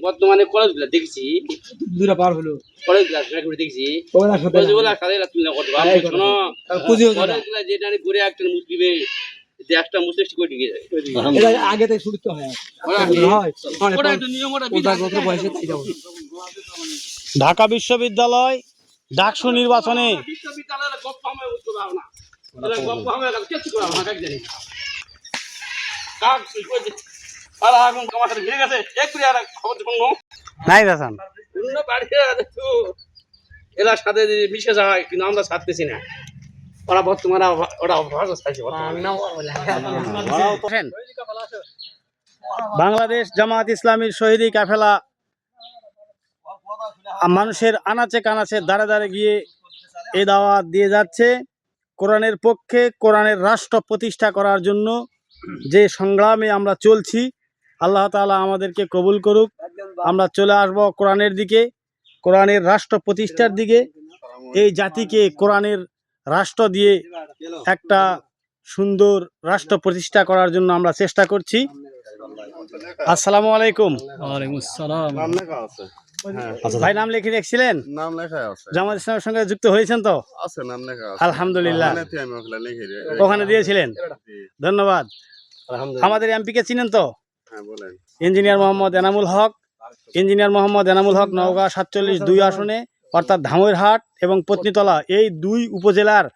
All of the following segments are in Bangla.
বর্তমানে কলেজগুলো দেখছি দুটা পার হলো। ঘুরে দেখছি। কলেজগুলো কাদের তুলনা করতে পারব হ্যাঁ, শোনো। হতো না। যেটা আমি ঘুরে একটা মুসলিমে যে একটা মুসলিম ঢুকে যায় আগে থেকে শুরু তো হয়। বিশ্ববিদ্যালয় ডাকসু নির্বাচনে। বিশ্ববিদ্যালয়ের এরা আর আগুন আমার সাথে ঘিরে গেছে। এক আর খবর দিব নাই দাসান অন্য বাড়ি আছে এরা সাথে মিশে যায় কিন্তু আমরা ছাড়তেছি না। ওরা বর্তমানে ওরা ভাষা চাইছে বাংলাদেশ জামাত ইসলামীর শহীদি কাফেলা মানুষের আনাচে কানাচে দাঁড়ে দাঁড়ে গিয়ে এ দাওয়াত দিয়ে যাচ্ছে। কোরআনের পক্ষে কোরআনের রাষ্ট্র প্রতিষ্ঠা করার জন্য যে সংগ্রামে আমরা চলছি আল্লাহ তাআলা আমাদেরকে কবুল করুক। আমরা চলে আসব কোরআনের দিকে কোরআনের রাষ্ট্র প্রতিষ্ঠার দিকে। এই জাতিকে কোরআনের রাষ্ট্র দিয়ে একটা সুন্দর রাষ্ট্র প্রতিষ্ঠা করার জন্য আমরা চেষ্টা করছি। আসসালামু আলাইকুম। আছে ভাই নাম লিখে রেখেছিলেন? নাম লেখা আছে। জামাত ইসলামের সঙ্গে যুক্ত হয়েছেন তো? আছে নাম লেখা আছে। আলহামদুলিল্লাহ। ওখানে দিয়েছিলেন? ধন্যবাদ। আমাদের এমপি কে চিনেন তো? ইঞ্জিনিয়ার মোহাম্মদ এনামুল হক, ইঞ্জিনিয়ার মোহাম্মদ এনামুল হক নওগাঁ সাতচল্লিশ দুই আসনে, অর্থাৎ ধামইরহাট এবং পত্নীতলা, এই দুই উপজেলার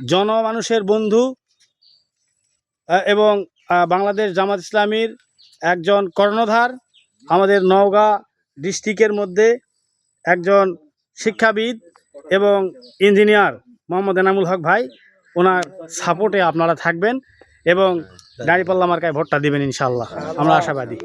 জনমানুষের বন্ধু এবং বাংলাদেশ জামাত ইসলামীর একজন কর্ণধার, আমাদের নওগাঁ ডিস্ট্রিক্টের মধ্যে একজন শিক্ষাবিদ এবং ইঞ্জিনিয়ার মোহাম্মদ এনামুল হক ভাই, ওনার সাপোর্টে আপনারা থাকবেন এবং দাঁড়িপাল্লা মার্কায় ভোটটা দিবেন ইনশাল্লাহ আমরা আশাবাদী।